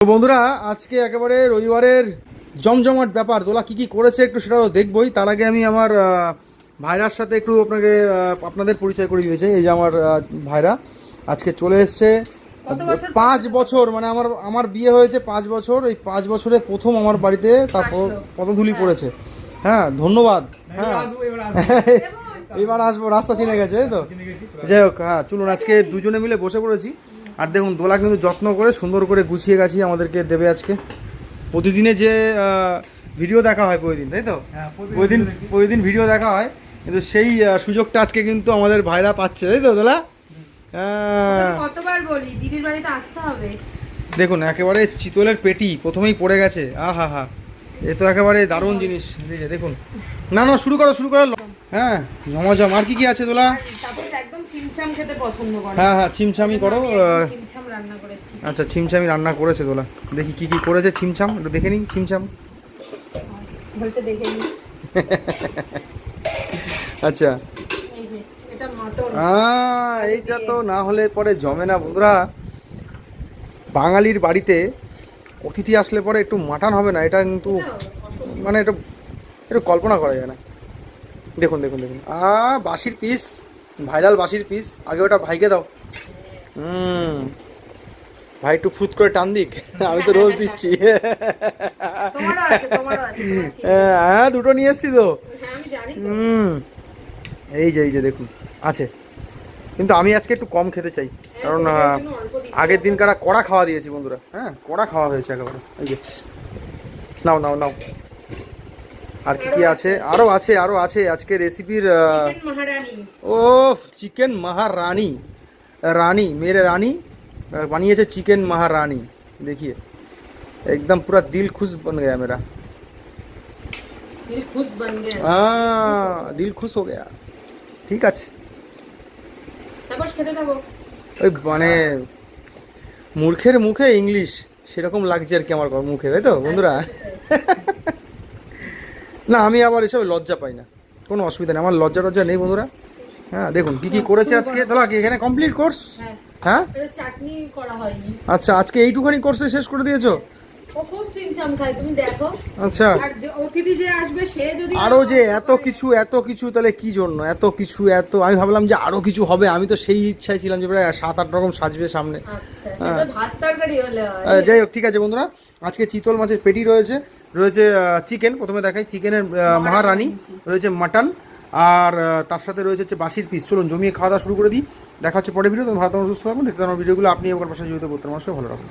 তো বন্ধুরা আজকে একেবারে রবিবারের জমজমাট ব্যাপার। দোলা কি কি করেছে একটু সেটাও দেখবই। তার আগে আমি আমার ভাইরার সাথে একটু আপনাকে আপনাদের পরিচয় করে দিয়েছে। এই যে আমার ভাইরা আজকে চলে এসছে। পাঁচ বছর মানে আমার আমার বিয়ে হয়েছে পাঁচ বছর। এই পাঁচ বছরে প্রথম আমার বাড়িতে তার প- আসলো। পড়েছে। হ্যাঁ ধন্যবাদ। হ্যাঁ। এবার আসব। রাস্তা চিনে গেছে তো? যাই হোক হ্যাঁ চলুন আজকে দুজনে মিলে বসে পড়েছি। আর দেখুন দোলা কিন্তু যত্ন করে সুন্দর করে গুছিয়ে গেছি আমাদেরকে দেবে আজকে। প্রতিদিনে যে ভিডিও দেখা হয় প্রতিদিন তাই তো? হ্যাঁ, প্রতিদিন প্রতিদিন। ভিডিও দেখা। হয় কিন্তু সেই সুযোগটা আজকে কিন্তু আমাদের ভাইরা পাচ্ছে তাই তো দোলা? তোকে কতবার বলি দিদির বাড়িতে আসতে হবে? দেখুন একেবারে চিতলের পেটি প্রথমেই পড়ে গেছে আহা হা। হা এ তো একেবারে দারুণ জিনিস এই দেখুন। না না শুরু করো শুরু করো। হ্যাঁ জমাজম আর কি কি আছে তোলা চিমচাম খেতে পছন্দ করে। হ্যাঁ হ্যাঁ ছিমছামি করো আমি চিমচাম রান্না করেছি। আচ্ছা ছিমছামি রান্না করেছে তোলা দেখি কি কি করেছে ছিমছাম একটু দেখে নিই ছিমছাম। বলতে দেখে নি আচ্ছা। এইটা তো না হলে পরে জমে না বন্ধুরা। বাঙালির বাড়িতে অতিথি আসলে পরে একটু মাটন হবে না এটা কিন্তু মানে এটা একটু কল্পনা করা যায় না। দেখুন দেখুন দেখুন। আ বাসির পিস ভাইরাল বাসির পিস আগে ওটা ভাইকে দাও। হুম। ভাই একটু ফুট করে টান দিক। আমি তো রোজ দিচ্ছি। ছিল। হ্যাঁ দুটো নিয়ে এসছি তো। হ্যাঁ আমি জানি তো। হুম। এই যে এই যে দেখুন আছে। কিন্তু আমি আজকে একটু কম খেতে চাই। কারণ অল্প দিচ্ছি। আগের দিন কারা কড়া খাওয়া দিয়েছি বন্ধুরা। হ্যাঁ কড়া খাওয়া হয়েছে একেবারে। এই যে নাও নাও নাও। আর কি কি আছে আরও আছে আরও আছে আজকে রেসিপির চিকেন মহারানী ও চিকেন মহারানী রানী মেরে রানী আর বানিয়েছে চিকেন महारानी देखिए एकदम पूरा दिल खुश बन गया मेरा দিল খুশ বন গয়া हाँ दिल खुश हो गया ঠিক আছে তারপর খেতে থাকো ওই মানে মূর্খের মুখে ইংলিশ সেরকম লাগছে আর কি আমার মুখে তাই তো বন্ধুরা না আমি আবার এসব লজ্জা পাই না। কোনো অসুবিধা নেই আমার লজ্জা টজ্জা নেই বন্ধুরা। হ্যাঁ দেখুন কি কি করেছে আজকে? দাদা এখানে কমপ্লিট কোর্স হ্যাঁ। হ্যাঁ? চাটনি করা হয়নি। আচ্ছা আজকে এইটুখানি কোর্সে শেষ করে দিয়েছ? আচ্ছা। আর যে এত কিছু এত কিছু তাহলে কি জন্য? এত কিছু এত আমি ভাবলাম যে আরও কিছু হবে আমি তো সেই ইচ্ছায় ছিলাম যে প্রায় সাত আট রকম সাজবে সামনে। আচ্ছা হয়। যাই হোক ঠিক আছে বন্ধুরা। আজকে চিতল মাছের পেটি রয়েছে। রয়েছে চিকেন প্রথমে দেখাই চিকেনের মহারানি রয়েছে মাটন আর তার সাথে রয়েছে হচ্ছে বাসির পিস। চলুন জমিয়ে খাওয়া দাওয়া শুরু করে দিই। দেখা হচ্ছে পরে ভিডিও তো ভারত তোমার সুস্থ থাকুন দেখতে ভিডিওগুলো আপনি আমার পাশে জড়িত করতে আমার ভালো রাখুন।